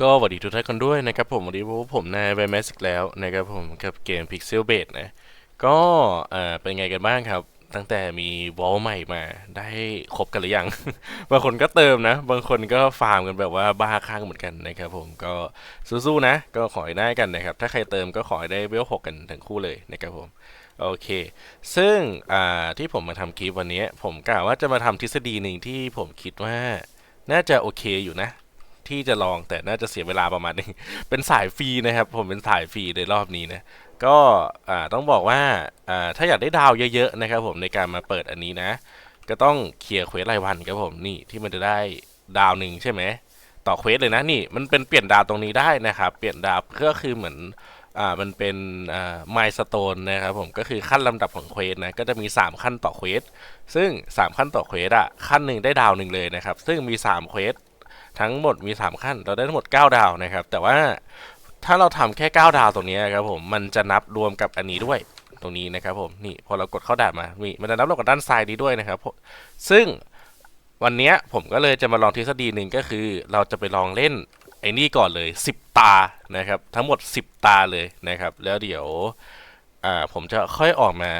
ก็สวัสดีทุกท่านกันด้วยนะครับผมวันนี้พบผมนายไบแมสอีกแล้วนะครับผมกับเกม Pixel b a s นะก็เอ่อเป็นไงกันบ้างครับ ตั้งแต่มีวอลใหม่มาได้ครบกันหรือยัง บางคนก็เติมนะ บางคนก็ฟาร์มกันแบบว่าบ้าคลั่งเหมือนกันนะครับผมก็สู้ๆนะ ก็ขอให้ได้กันนะครับ ถ้าใครเติมก็ขอให้ได้เวลหกกันทั้งคู่เลยนะครับผมโอเค ซึ่งอ่าที่ผมมาทำคลิปวันนี้ ผมกะว่าจะมาทำทฤษฎีหนึ่งที่ผมคิดว่าน่าจะโอเคอยู่นะ ที่จะลองแต่น่าจะเสียเวลาประมาณนึง เป็นสายฟรีนะครับ ผมเป็นสายฟรีในรอบนี้นะ ก็ต้องบอกว่าถ้าอยากได้ดาวเยอะๆนะครับผมในการมาเปิดอันนี้นะ ก็ต้องเคลียร์เควสรายวันครับผมนี่ที่มันจะได้ดาวหนึ่งใช่ไหมต่อเควสเลยนะนี่มันเป็นเปลี่ยนดาวตรงนี้ได้นะครับ เปลี่ยนดาวก็คือเหมือนอ่ามันเป็นอ่าไมสโตนนะครับผมก็คือขั้นลำดับของเควสนะก็จะมี 3 ขั้นต่อเควสซึ่ง 3 ขั้นต่อเควสอะขั้นหนึ่งได้ดาวหนึ่งเลยนะครับ ซึ่งมี 3 เควส ทั้งหมดมี 3 ขั้น เราได้ทั้งหมด 9 ดาวนะครับ แต่ว่าถ้าเราทำแค่ 9 ดาวตรงนี้ครับผม มันจะนับรวมกับอันนี้ด้วยตรงนี้นะครับผมนี่พอเรากดเข้าด่านมานี่มันจะนับรวมกับด้านซ้ายนี้ด้วยนะครับซึ่งวันนี้ผมก็เลยจะมาลองทฤษฎีหนึ่งก็คือ เราจะไปลองเล่นไอ้นี่ก่อนเลย 10 ตานะครับ ทั้งหมด 10 ตาเลยนะครับ แล้วเดี๋ยว อ่าผมจะค่อยออกมา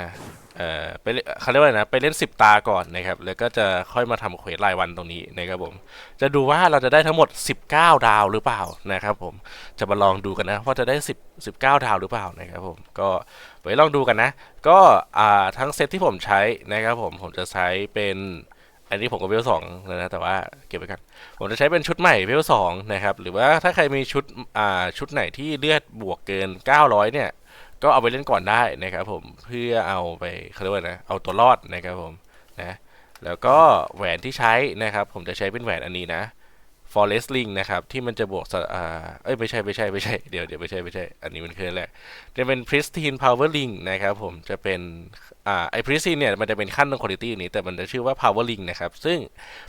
เอ่อไปเขาเรียกว่านะไปเล่น 10 ตาก่อนนะครับ แล้วก็จะค่อยมาทำเควสรายวันตรงนี้นะครับผม จะดูว่าเราจะได้ทั้งหมด 19 ดาวหรือเปล่านะครับผมจะมาลองดูกันนะว่าจะได้ 10 19 ดาวหรือเปล่านะครับผมก็ไปลองดูกันนะ ก็อ่าทั้งเซตที่ผมใช้นะครับผมผมจะใช้เป็นอันนี้ผมก็เวลสองแล้วนะแต่ว่าเก็บไว้กัน ผมจะใช้เป็นชุดใหม่เวลสองนะครับ หรือว่าถ้าใครมีชุดอ่าชุดไหนที่เลือดบวกเกิน 900 เนี่ย ก็เอาไปเล่นก่อนได้นะครับผมเพื่อเอาไปเขาเรียกว่านะเอาตัวรอดนะครับผมนะแล้วก็แหวนที่ใช้นะครับ ผมจะใช้เป็นแหวนอันนี้นะ forest ring นะครับ ที่มันจะบวกอ่าเอ้ยไม่ใช่ไม่ใช่ไม่ใช่เดี๋ยวเดี๋ยวไม่ใช่ไม่ใช่ อันนี้มันคือแหละจะเป็น pristine power ring นะครับผมจะเป็นอ่าไอ pristine เนี่ยมันจะเป็นขั้นตรง quality นี้ แต่มันจะชื่อว่า power ring นะครับ ซึ่ง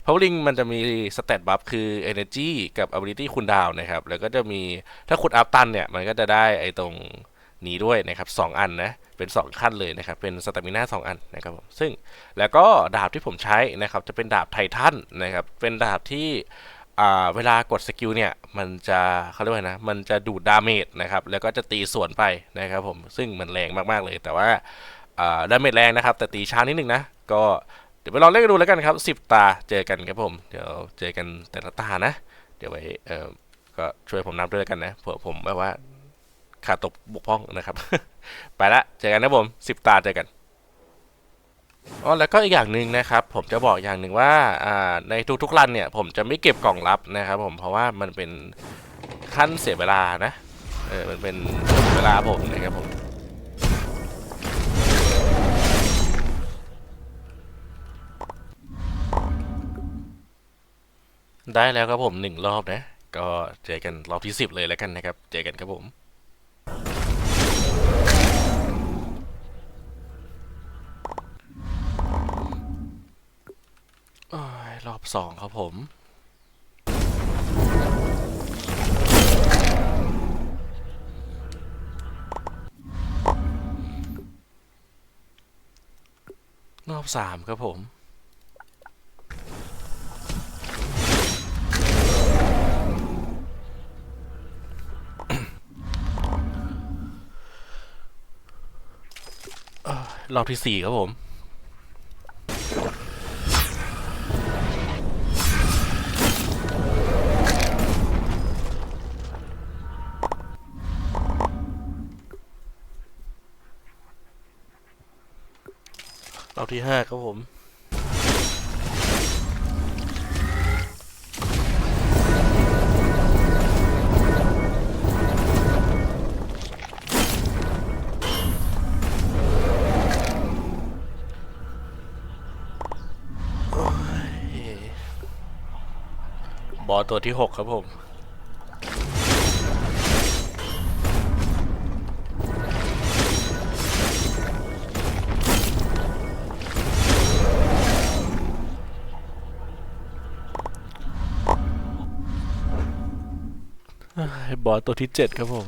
power ring มันจะมี stat buff คือ energy กับ ability คูณดาวนะครับ แล้วก็จะมีถ้าคุณอัพตันเนี่ย มันก็จะได้ไอตรง นี้ด้วยนะครับสองอันนะเป็น 2 ขั้นเลยนะครับเป็นสตามิน่าสองอันนะครับผมซึ่งแล้วก็ดาบที่ผมใช้นะครับจะเป็นดาบไททันนะครับเป็นดาบที่เวลากดสกิลเนี่ยมันจะเขาเรียกว่าไงนะมันจะดูดดาเมจนะครับแล้วก็จะตีสวนไปนะครับผมซึ่งมันแรงมากๆเลย แต่ว่าดาเมจแรงนะครับ แต่ตีช้านิดนึงนะก็เดี๋ยวไปลองเล่นกันดูแล้วกันครับ 10 ตาเจอกันครับผม เดี๋ยวเจอกันแต่ละตานะ เดี๋ยวไว้ก็ช่วยผมนับด้วยแล้วกันนะเผื่อผมแบบว่า ขาดตกบกพร่องนะครับ ไปละเจอกันนะผม10ตาเจอกันอ๋อแล้วก็อีกอย่างหนึ่งนะครับ ผมจะบอกอย่างหนึ่งว่าอ่าในทุกๆรันเนี่ย ผมจะไม่เก็บกล่องลับนะครับ ผมเพราะว่ามันเป็นขั้นเสียเวลานะเออมันเป็นเวลาผมนะครับผมได้แล้วครับผมหนึ่งรอบนะ ก็เจอกันรอบที่สิบเลยแล้วกันนะครับ เจอกันครับผม โอ้ย รอบสองครับผม รอบสามครับผมรอบที่สี่ครับผม รอบที่ห้าครับผมบอตัวที่หกครับผม บอสตัวที่เจ็ดครับผม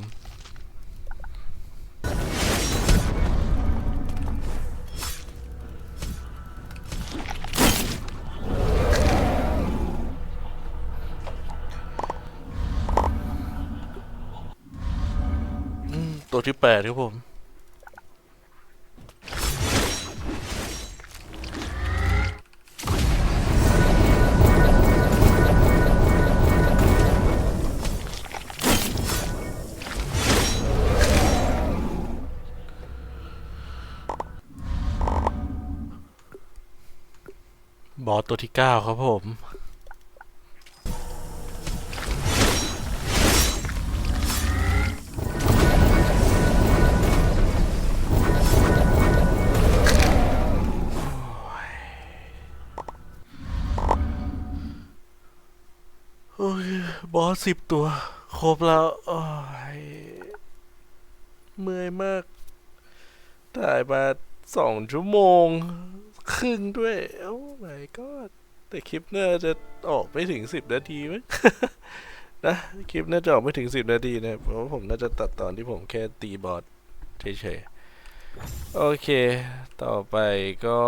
ตัวที่แปดครับผม บอสตัวที่เก้าครับผมโอ้ยบอสสิบตัว ครบแล้วโอ้ยเมื่อยมาก ถ่ายมาสองชั่วโมง ครึ่งด้วย โอ้ my god แต่คลิปน่าจะออกไม่ถึงสิบนาทีมั้งนะคลิปน่าจะออกไม่ถึงสิบนาทีนะเพราะผมน่าจะตัดตอนที่ผมแค่ตีบอสเฉยๆ โอเค ต่อไปก็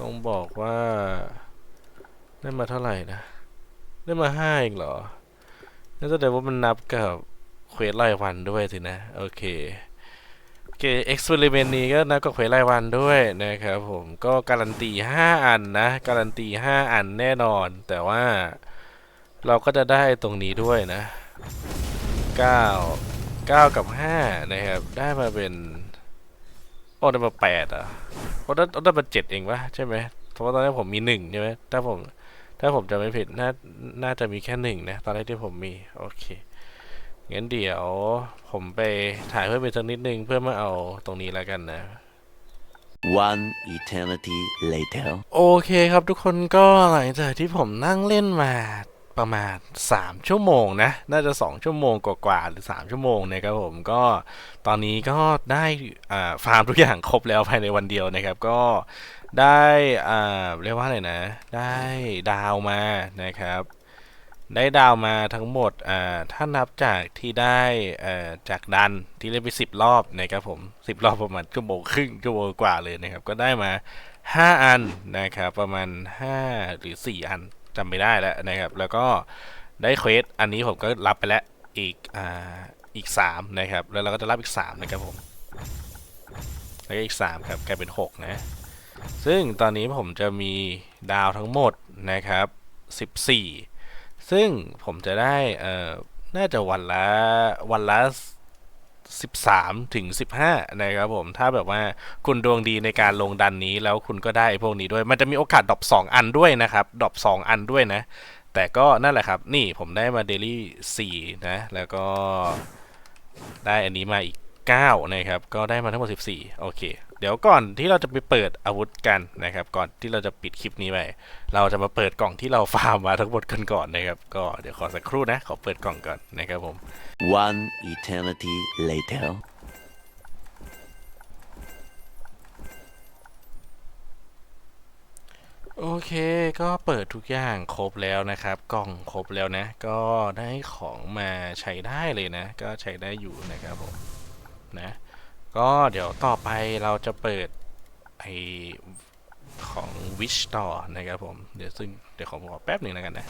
ต้องบอกว่า ได้มาเท่าไหร่นะ ได้มาห้าเองเหรอนั่นแสดงว่ามันนับกับเควสรายวันด้วยสินะ โอเค โอเคเอ็กซ์เพร์เมนต์นี้ก็นับกับเควสรายวันด้วยนะครับผมก็การันตีห้าอันนะ การันตีห้าอันแน่นอน แต่ว่าเราก็จะได้ตรงนี้ด้วยนะเก้าเก้ากับห้านะครับ ได้มาเป็นโอ้ได้มาแปดอะโอ้ได้ได้มาเจ็ดเองวะใช่ไหมเพราะว่าตอนแรกผมมีหนึ่งใช่ไหมถ้าผมถ้าผมจะไม่ผิดน่าน่าจะมีแค่หนึ่งนะ ตอนแรกที่ผมมี โอเค งั้นเดี๋ยวผมไปถ่ายเพิ่มอีกสักนิดนึงเพื่อมาเอาตรงนี้แล้วกันนะ One eternity later. โอเคครับทุกคนก็หลังจากที่ผมนั่งเล่นมาประมาณ 3 ชั่วโมงนะ น่าจะ 2 ชั่วโมงกว่าๆหรือ 3 ชั่วโมงนะครับผมก็ตอนนี้ก็ได้อ่าฟาร์มทุกอย่างครบแล้วภายในวันเดียวนะครับ ก็ได้อ่าเรียกว่าอะไรนะ ได้ดาวมานะครับ ได้ดาวมาทั้งหมดอ่าถ้านับจากที่ได้อ่อจากดันที่เล่นไปสิบรอบนะครับผมสิบรอบประมาณชั่วโมงครึ่งชั่วโมงกว่าเลยนะครับ ก็ได้มาห้าอันนะครับประมาณห้าหรือสี่อันจำไม่ได้แล้วนะครับ แล้วก็ได้เควสอันนี้ผมก็รับไปแล้วอีกอ่าอีกสามนะครับ แล้วเราก็จะรับอีกสามนะครับผมแล้วก็อีกสามครับกลายเป็นหกนะ ซึ่งตอนนี้ผมจะมีดาวทั้งหมดนะครับสิบสี่ ซึ่งผมจะได้เอ่อน่าจะวันละวันละ13ถึง15 นะครับผม ถ้าแบบว่าคุณดวงดีในการลงดันนี้แล้วคุณก็ได้พวกนี้ด้วย มันจะมีโอกาสดรอป2 อันด้วยนะครับดรอป2 อันด้วยนะ แต่ก็นั่นแหละครับ นี่ผมได้มาเดลี่4นะ แล้วก็ได้อันนี้มาอีก 9 นะครับ ก็ได้มาทั้งหมด 14 โอเค เดี๋ยวก่อนที่เราจะไปเปิดอาวุธกันนะครับ ก่อนที่เราจะปิดคลิปนี้ไปเราจะมาเปิดกล่องที่เราฟาร์มมาทั้งหมดกันก่อนนะครับ ก็เดี๋ยวขอสักครู่นะ ขอเปิดกล่องก่อนนะครับผม One eternity later. โอเค ก็เปิดทุกอย่างครบแล้วนะครับ กล่องครบแล้วนะ ก็ได้ของมาใช้ได้เลยนะ ก็ใช้ได้อยู่นะครับผมนะ ก็เดี๋ยวต่อไปเราจะเปิดไอของ Wish ต่อนะครับผม เดี๋ยวซึ่งเดี๋ยวขอขอแป๊บหนึ่งแล้วกันนะ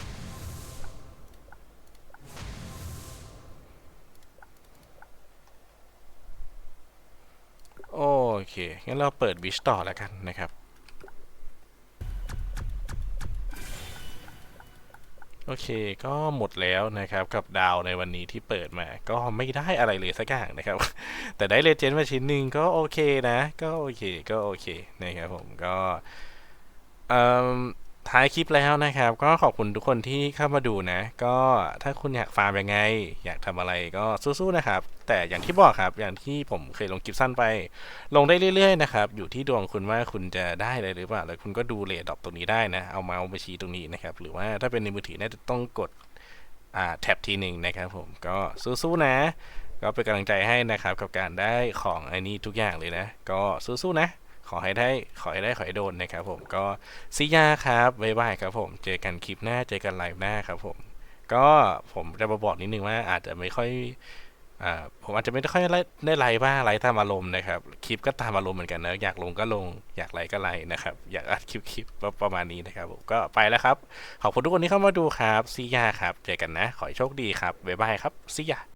โอเค งั้นเราเปิดวิชต่อแล้วกันนะครับ โอเคก็หมดแล้วนะครับกับดาวในวันนี้ที่เปิดมา ก็ไม่ได้อะไรเลยสักอย่างนะครับ แต่ได้เลเจนด์มาชิ้นหนึ่งก็โอเคนะ ก็โอเคก็โอเคนะครับผมก็เอ่อ ท้ายคลิปแล้วนะครับ ก็ขอบคุณทุกคนที่เข้ามาดูนะ ก็ถ้าคุณอยากฟาร์มยังไง อยากทำอะไรก็สู้ๆนะครับ แต่อย่างที่บอกครับอย่างที่ผมเคยลงคลิปสั้นไป ลงได้เรื่อยๆนะครับอยู่ที่ดวงคุณว่าคุณจะได้อะไรหรือเปล่าแล้วคุณก็ดูเรทดรอปตรงนี้ได้นะ เอาเมาส์มาชี้ตรงนี้นะครับ หรือว่าถ้าเป็นในมือถือน่าจะต้องกดอ่าแท็บทีหนึ่งนะครับ ผมก็สู้ๆนะ ก็เป็นกำลังใจให้นะครับกับการได้ของไอ้นี้ทุกอย่างเลยนะ ก็สู้ๆนะ ขอให้ได้ขอให้ได้ขอให้โดนนะครับผมก็ซิยาครับบ๊ายบายครับผม เจอกันคลิปหน้าเจอกันไลฟ์หน้าครับผม ก็ผมจะมาบอกนิดนึงว่าอาจจะไม่ค่อยอผมอาจจะไม่ค่อยได้ไลฟ์บ้างไลฟ์ตามอารมณ์นะครับคลิปก็ตามอารมณ์เหมือนกันนะอยากลงก็ลงอยากไลฟ์ก็ไลฟ์นะครับอยากอัดคลิปคลิปประมาณนี้นะครับผมก็ไปแล้วครับ ขอบคุณทุกคนที่เข้ามาดูครับซียาครับเจอกันนะ ขอให้โชคดีครับบ๊ายบายครับซียา